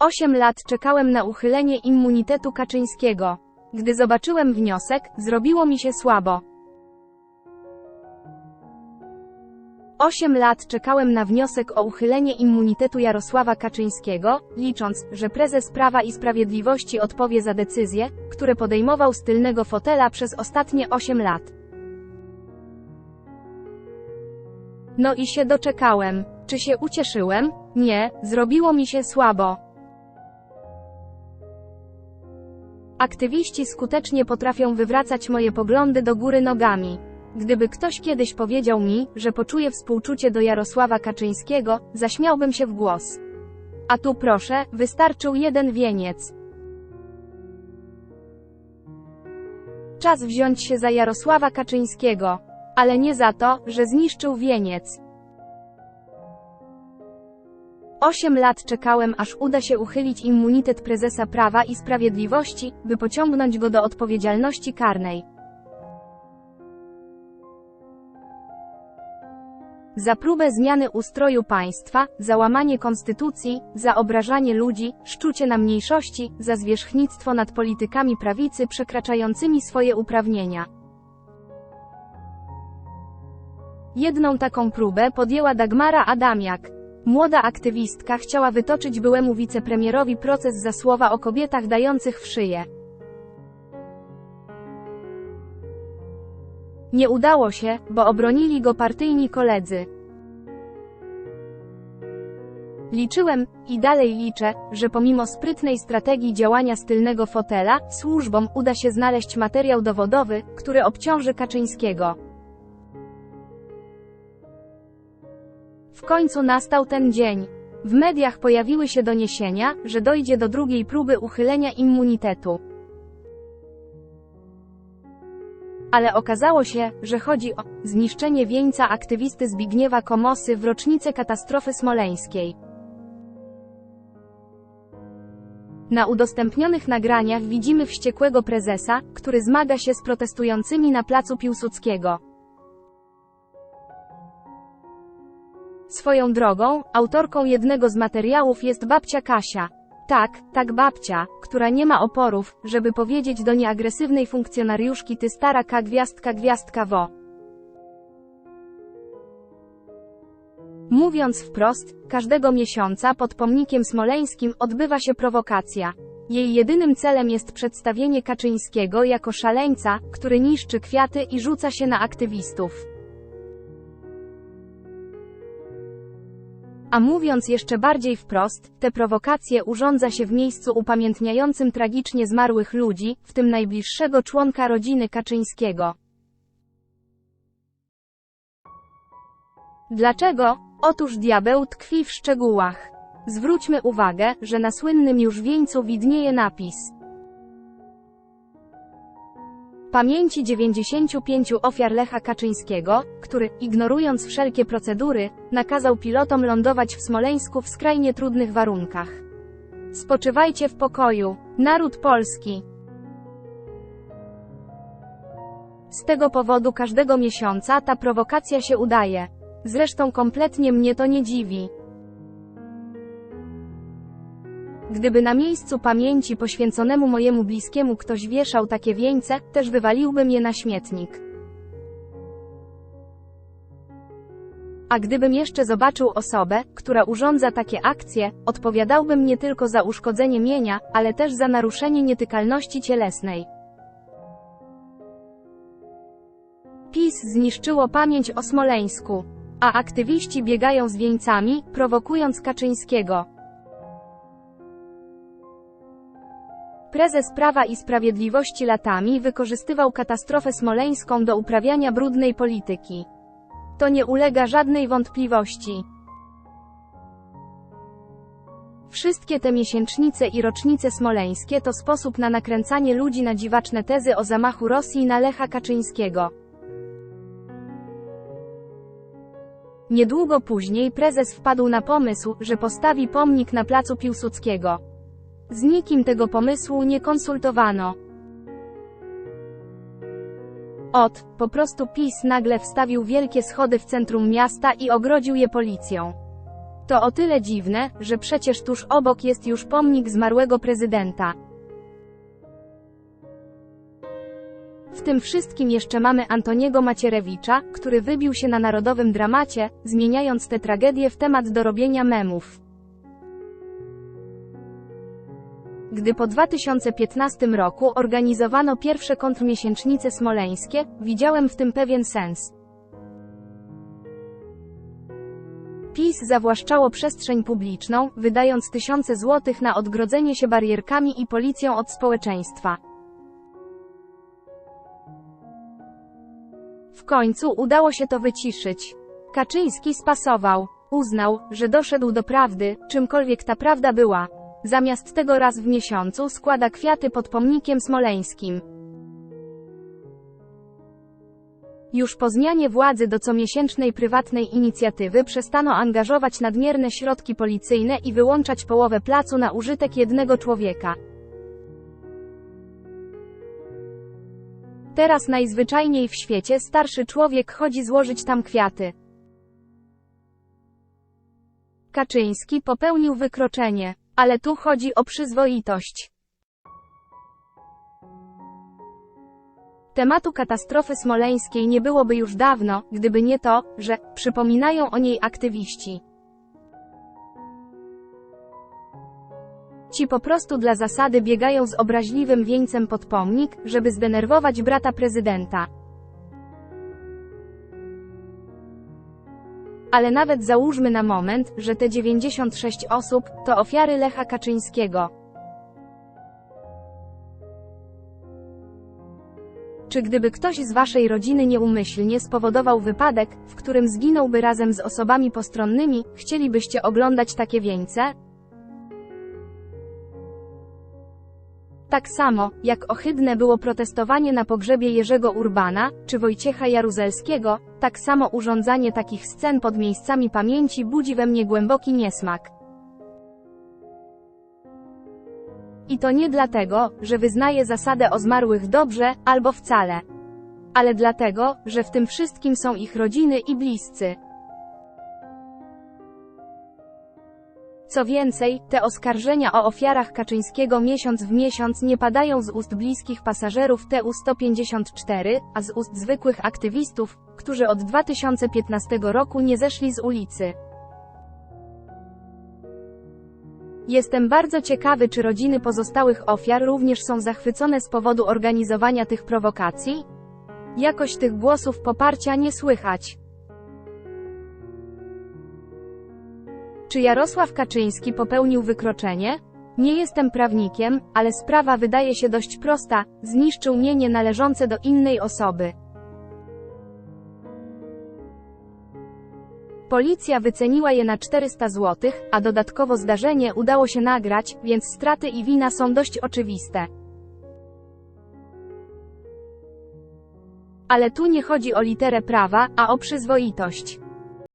Osiem lat czekałem na uchylenie immunitetu Kaczyńskiego. Gdy zobaczyłem wniosek, zrobiło mi się słabo. Osiem lat czekałem na wniosek o uchylenie immunitetu Jarosława Kaczyńskiego, licząc, że prezes Prawa i Sprawiedliwości odpowie za decyzje, które podejmował z tylnego fotela przez ostatnie osiem lat. No i się doczekałem. Czy się ucieszyłem? Nie, zrobiło mi się słabo. Aktywiści skutecznie potrafią wywracać moje poglądy do góry nogami. Gdyby ktoś kiedyś powiedział mi, że poczuje współczucie do Jarosława Kaczyńskiego, zaśmiałbym się w głos. A tu proszę, wystarczył jeden wieniec. Czas wziąć się za Jarosława Kaczyńskiego. Ale nie za to, że zniszczył wieniec. Osiem lat czekałem, aż uda się uchylić immunitet prezesa Prawa i Sprawiedliwości, by pociągnąć go do odpowiedzialności karnej. Za próbę zmiany ustroju państwa, za łamanie konstytucji, za obrażanie ludzi, szczucie na mniejszości, za zwierzchnictwo nad politykami prawicy przekraczającymi swoje uprawnienia. Jedną taką próbę podjęła Dagmara Adamiak. Młoda aktywistka chciała wytoczyć byłemu wicepremierowi proces za słowa o kobietach dających w szyję. Nie udało się, bo obronili go partyjni koledzy. Liczyłem, i dalej liczę, że pomimo sprytnej strategii działania z tylnego fotela, służbom uda się znaleźć materiał dowodowy, który obciąży Kaczyńskiego. W końcu nastał ten dzień. W mediach pojawiły się doniesienia, że dojdzie do drugiej próby uchylenia immunitetu. Ale okazało się, że chodzi o zniszczenie wieńca aktywisty Zbigniewa Komosy w rocznicę katastrofy smoleńskiej. Na udostępnionych nagraniach widzimy wściekłego prezesa, który zmaga się z protestującymi na placu Piłsudskiego. Swoją drogą, autorką jednego z materiałów jest babcia Kasia. Tak, tak babcia, która nie ma oporów, żeby powiedzieć do nieagresywnej funkcjonariuszki ty stara ka gwiazdka gwiazdka wo. Mówiąc wprost, każdego miesiąca pod pomnikiem smoleńskim odbywa się prowokacja. Jej jedynym celem jest przedstawienie Kaczyńskiego jako szaleńca, który niszczy kwiaty i rzuca się na aktywistów. A mówiąc jeszcze bardziej wprost, te prowokacje urządza się w miejscu upamiętniającym tragicznie zmarłych ludzi, w tym najbliższego członka rodziny Kaczyńskiego. Dlaczego? Otóż diabeł tkwi w szczegółach. Zwróćmy uwagę, że na słynnym już wieńcu widnieje napis. Pamięci 95 ofiar Lecha Kaczyńskiego, który, ignorując wszelkie procedury, nakazał pilotom lądować w Smoleńsku w skrajnie trudnych warunkach. Spoczywajcie w pokoju, naród polski. Z tego powodu każdego miesiąca ta prowokacja się udaje. Zresztą kompletnie mnie to nie dziwi. Gdyby na miejscu pamięci poświęconemu mojemu bliskiemu ktoś wieszał takie wieńce, też wywaliłbym je na śmietnik. A gdybym jeszcze zobaczył osobę, która urządza takie akcje, odpowiadałbym nie tylko za uszkodzenie mienia, ale też za naruszenie nietykalności cielesnej. PiS zniszczyło pamięć o Smoleńsku, a aktywiści biegają z wieńcami, prowokując Kaczyńskiego. Prezes Prawa i Sprawiedliwości latami wykorzystywał katastrofę smoleńską do uprawiania brudnej polityki. To nie ulega żadnej wątpliwości. Wszystkie te miesięcznice i rocznice smoleńskie to sposób na nakręcanie ludzi na dziwaczne tezy o zamachu Rosji na Lecha Kaczyńskiego. Niedługo później prezes wpadł na pomysł, że postawi pomnik na placu Piłsudskiego. Z nikim tego pomysłu nie konsultowano. Ot, po prostu PiS nagle wstawił wielkie schody w centrum miasta i ogrodził je policją. To o tyle dziwne, że przecież tuż obok jest już pomnik zmarłego prezydenta. W tym wszystkim jeszcze mamy Antoniego Macierewicza, który wybił się na narodowym dramacie, zmieniając tę tragedię w temat do robienia memów. Gdy po 2015 roku organizowano pierwsze kontrmiesięcznice smoleńskie, widziałem w tym pewien sens. PiS zawłaszczało przestrzeń publiczną, wydając tysiące złotych na odgrodzenie się barierkami i policją od społeczeństwa. W końcu udało się to wyciszyć. Kaczyński spasował. Uznał, że doszedł do prawdy, czymkolwiek ta prawda była. Zamiast tego raz w miesiącu składa kwiaty pod pomnikiem smoleńskim. Już po zmianie władzy do comiesięcznej prywatnej inicjatywy przestano angażować nadmierne środki policyjne i wyłączać połowę placu na użytek jednego człowieka. Teraz najzwyczajniej w świecie starszy człowiek chodzi złożyć tam kwiaty. Kaczyński popełnił wykroczenie, ale tu chodzi o przyzwoitość. Tematu katastrofy smoleńskiej nie byłoby już dawno, gdyby nie to, że przypominają o niej aktywiści. Ci po prostu dla zasady biegają z obraźliwym wieńcem pod pomnik, żeby zdenerwować brata prezydenta. Ale nawet załóżmy na moment, że te 96 osób to ofiary Lecha Kaczyńskiego. Czy gdyby ktoś z waszej rodziny nieumyślnie spowodował wypadek, w którym zginąłby razem z osobami postronnymi, chcielibyście oglądać takie wieńce? Tak samo, jak ohydne było protestowanie na pogrzebie Jerzego Urbana, czy Wojciecha Jaruzelskiego, tak samo urządzanie takich scen pod miejscami pamięci budzi we mnie głęboki niesmak. I to nie dlatego, że wyznaję zasadę o zmarłych dobrze, albo wcale. Ale dlatego, że w tym wszystkim są ich rodziny i bliscy. Co więcej, te oskarżenia o ofiarach Kaczyńskiego miesiąc w miesiąc nie padają z ust bliskich pasażerów TU-154, a z ust zwykłych aktywistów, którzy od 2015 roku nie zeszli z ulicy. Jestem bardzo ciekawy, czy rodziny pozostałych ofiar również są zachwycone z powodu organizowania tych prowokacji? Jakoś tych głosów poparcia nie słychać. Czy Jarosław Kaczyński popełnił wykroczenie? Nie jestem prawnikiem, ale sprawa wydaje się dość prosta, zniszczył mienie należące do innej osoby. Policja wyceniła je na 400 zł, a dodatkowo zdarzenie udało się nagrać, więc straty i wina są dość oczywiste. Ale tu nie chodzi o literę prawa, a o przyzwoitość.